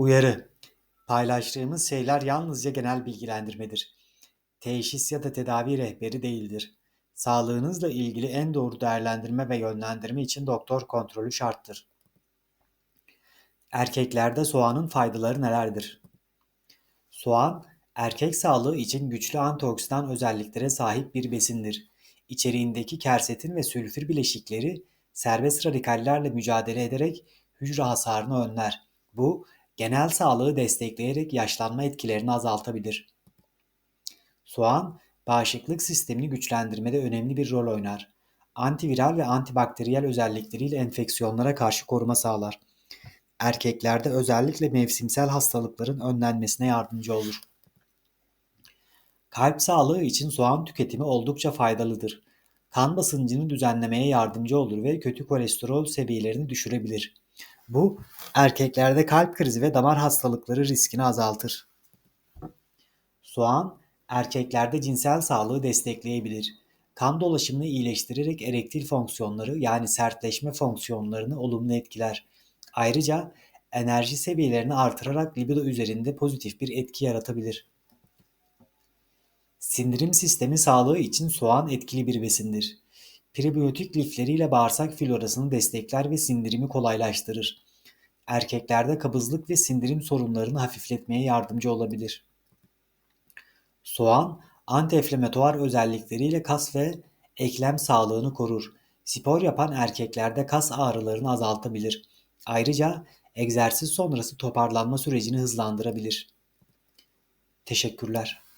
Uyarı: Paylaştığımız şeyler yalnızca genel bilgilendirmedir. Teşhis ya da tedavi rehberi değildir. Sağlığınızla ilgili en doğru değerlendirme ve yönlendirme için doktor kontrolü şarttır. Erkeklerde soğanın faydaları nelerdir? Soğan, erkek sağlığı için güçlü antioksidan özelliklere sahip bir besindir. İçeriğindeki kersetin ve sülfür bileşikleri serbest radikallerle mücadele ederek hücre hasarını önler. Bu, genel sağlığı destekleyerek yaşlanma etkilerini azaltabilir. Soğan, bağışıklık sistemini güçlendirmede önemli bir rol oynar. Antiviral ve antibakteriyel özellikleriyle enfeksiyonlara karşı koruma sağlar. Erkeklerde özellikle mevsimsel hastalıkların önlenmesine yardımcı olur. Kalp sağlığı için soğan tüketimi oldukça faydalıdır. Kan basıncını düzenlemeye yardımcı olur ve kötü kolesterol seviyelerini düşürebilir. Bu, erkeklerde kalp krizi ve damar hastalıkları riskini azaltır. Soğan, erkeklerde cinsel sağlığı destekleyebilir. Kan dolaşımını iyileştirerek erektil fonksiyonları yani sertleşme fonksiyonlarını olumlu etkiler. Ayrıca enerji seviyelerini artırarak libido üzerinde pozitif bir etki yaratabilir. Sindirim sistemi sağlığı için soğan etkili bir besindir. Prebiyotik lifleriyle bağırsak florasını destekler ve sindirimi kolaylaştırır. Erkeklerde kabızlık ve sindirim sorunlarını hafifletmeye yardımcı olabilir. Soğan, antiinflamatuar özellikleriyle kas ve eklem sağlığını korur. Spor yapan erkeklerde kas ağrılarını azaltabilir. Ayrıca egzersiz sonrası toparlanma sürecini hızlandırabilir. Teşekkürler.